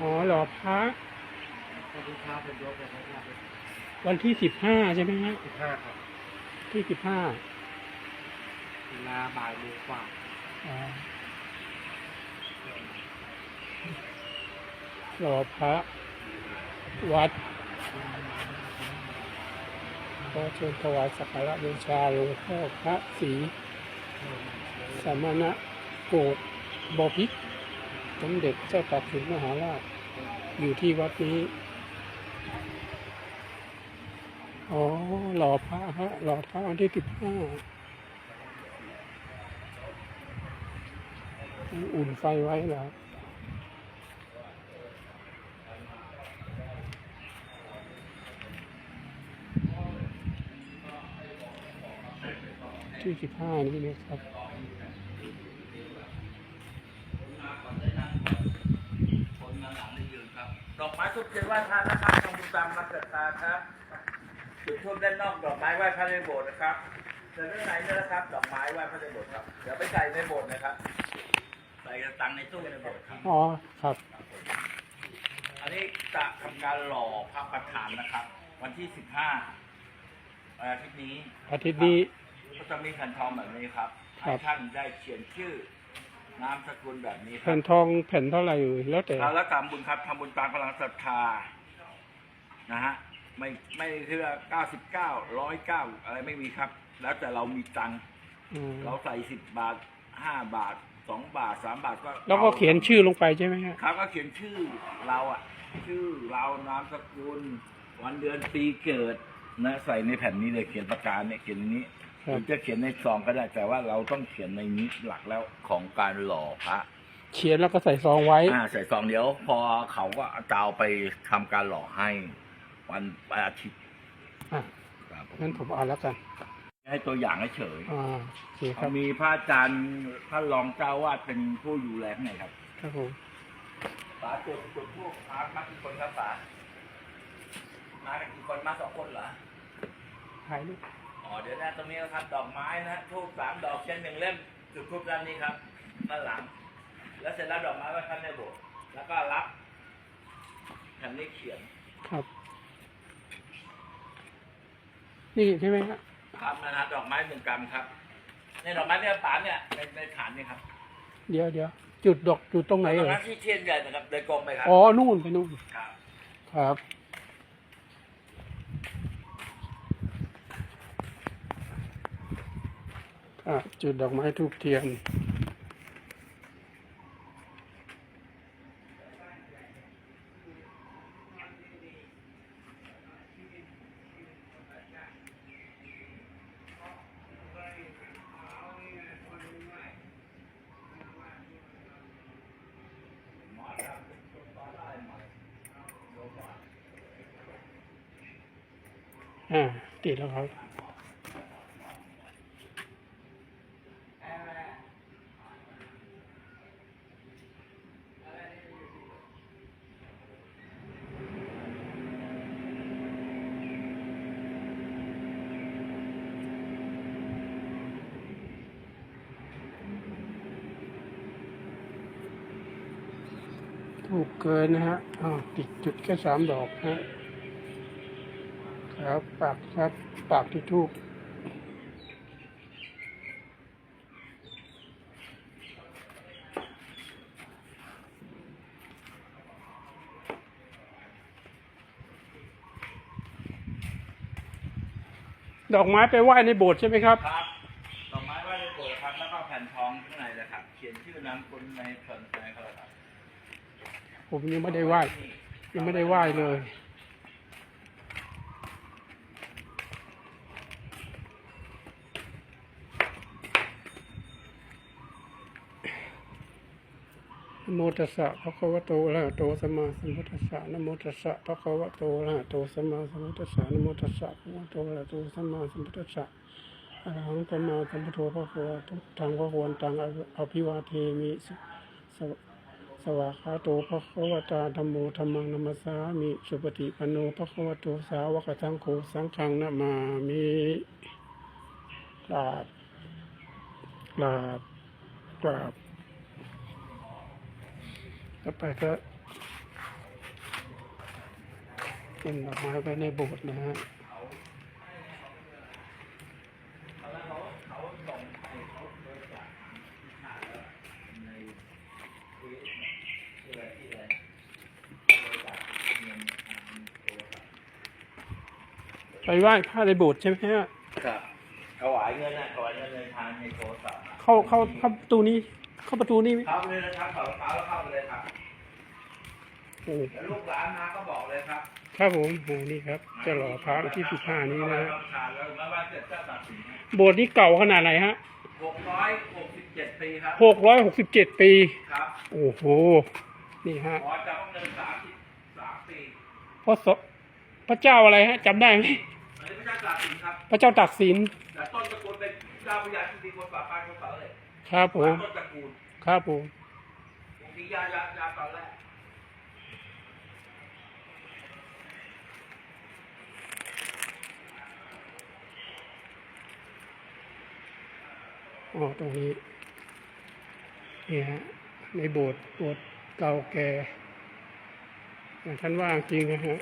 อ๋อหล่อพระสวัสดีครับเป็นยกเลยนะครับวันที่สิบห้าใช่ไหมฮะสิบห้าครับที่สิบห้าเวลาบ่ายโมงกว่าอ๋อหล่อพระ วัดก็เชิญถวายสักการะบูชาหลวงพ่อพระศรีสมณะโกดบพิษ สมเด็จเจ้าตากสินมหาราช อยู่ที่วัดนี้ อ๋อ หล่อพระฮะ หล่อพระวันที่สิบห้าอุ่นไฟไว้แล้วที่สิบห้านี่นะครับ ดอกไม้ทุกเทียนไหว้พระนะครับทำบุญตามมาศรัทธาครับจุดทูบด้านนอกดอกไม้ไหว้พระในโบสถ์นะครับแต่ด้านในเนี่ยนะครับ ดอกไม้ไหว้พระในโบสถ์ครับเดี๋ยวไปใส่ในโบสถ์นะครับใส่กระตังในตู้ในโบสถ์ครับอ๋อครับ อันนี้จะทำการหล่อพระประธานนะครับ วันที่สิบห้าอาทิตย์นี้อาทิตย์นี้ ก็จะมีแผ่นทองแบบนี้ครับครัให้บท่านได้เขียนชื่อ นามสกุลแบบนี้ครัแผ่บนทองแผ่นเท่าไหร่เอ่ยแล้วแต่ เราแล้วทำบุญครับทำบุญตามกำลังศรัทธานะฮะไม่ไม่คือเก้าสิบเก้าร้อยเก้าอะไรไม่มีครับ แล้วแต่เรามีตังค์อืมเราใส่สิบบาทห้าบาทสองบาทสามบาทก็แล้วก็เขียนชื่อลงไปใช่ไหมฮะ ครับก็เขียนชื่อเราอะชื่อเรานามสกุล วันเดือนปีเกิดนะใส่ในแผ่นนี้เลยเขียนประกาเนี่ยเขียนในนี้ครั หบรือจะเขียนในซองก็ได้แต่ว่าเราต้องเขียนในนี้หลักแล้วของการหล่อพระเขียนแล้วก็ใส่ซองไว้อ่าใส่ซองเดี๋ยว พอเขาก็จะเอาไปทำการหล่อให้ วันอาทิตย์อะครับผมงั้นผมเอาแล้วกัน ให้ตัวอย่างเฉยอ่าโอเคครับมีพระอาจารย์ท่านรองเจ้าวาดเป็นผู้ดูแลข้างในครับ ครับผมป๋าจุดจุดพวกพามากี่คนครับป๋ามากันกี่คนมาสองคนเหรอถ่ายรูป อ๋อเดี๋ยวนะตรงนี้นะครับ ดอกไม้นะทูบสามดอกเทียนหนึ่งเล่มจุดทูบด้านนี้ครับด้านหลัง แล้วเสร็จแล้วดอกไม้ไว้ข้างในโบสถ์แล้วก็รับแผ่นนี้เขียนครับ นี่ใช่ไหมฮะครับนะฮะดอกไม้หนึ่งกรัมครับ ในดอกไม้เนี่ยป๋าเนี่ยในในฐานเนี่ยครับเดี๋ยวเดี๋ยวจุดดอกจุดตรงไหนตรเอ่งยนั้นที่เทียนใหญ่นะครับเดินกลมไปครับอ๋อนู่นไปนู่นครับ ครับ อะ จุดดอกไม้ทูบเทียนอ่าติดแล้วครับ ถูกเกินนะฮะอ้าวติดจุดแค่สามดอกฮะครับปากครับปากที่ทูบดอกไม้ไปไหว้ในโบสถ์ใช่ไหมครับ ครับ ดอกไม้ไหว้ในโบสถ์ครับ แล้วก็แผ่นทองข้างในนะครับ เขียนชื่อนามสกุลในแผ่นในเขาเลยครับ ผมยังไม่ได้ไหว้ยังไม่ได้ไหว้เลยนโมตัสสะภะคะวะโตอะระหะโตสัมมาสัมพุทธัสสะนะโมตัสสะภะคะวะโตอะระหะโตสัมมาสัมพุทธัสสะนะโมตัสสะภะคะวะโตอะระหะโตสัมมาสัมพุทธัสสะอรหังสัมมาสัมพุทโธภะคะวะโตทางพระควรตังอภิวาเทมิส สวะคาโตภะคะวะตาธรรมโมธรรมังนัมสามิสุปฏิปโนภะคะวะโตสาวกสังโฆสังฆังนามามิกราบกราบกราบแล้วไปก็เป็นดอกไม้ไว้ในโบสถ์นะฮะ ไปไหว้พระในโบสถ์ใช่ไหมฮะครับถวายเงินนะถวายเงินในทางในโทรศัพท์นะเข้าเข้าเข้าประตูนี้เข้าประตูนี้ไหมเข้าไปเลยนะครับถอดรองเท้าแล้วเข้าไปเลยครับโอ้เดี๋ยวลูกหลานมาก็บอกเลยครับครับผมโอ้นี่ครับจะหล่อพระวันที่สิบห้านี้นะฮะเข้าไปรับประทานแล้วเมื่อวันเสร็จก็ตัดสินโบสถ์นี้เก่าขนาดไหนฮะหกร้อยหกสิบเจ็ดปีครับหกร้อยหกสิบเจ็ดปีครับโอ้โหนี่ฮะขอจำเงินสามสิบสามปีพระสพระเจ้าอะไรฮะจำได้ไหม อันนี้ไม่ใช่ตัดสินครับพระเจ้าตากสินแต่ต้นตระกูลเป็นเจ้าพระยาที่ดีคนป่าปานคนเสาเลยครับผมต้นตระกูลครับผมองค์นี้ยายายาตอนแรกอ๋อตรงนี้นี่ฮะในโบสถ์โบสถ์เก่าแก่อย่างท่านว่าจริงนะฮะ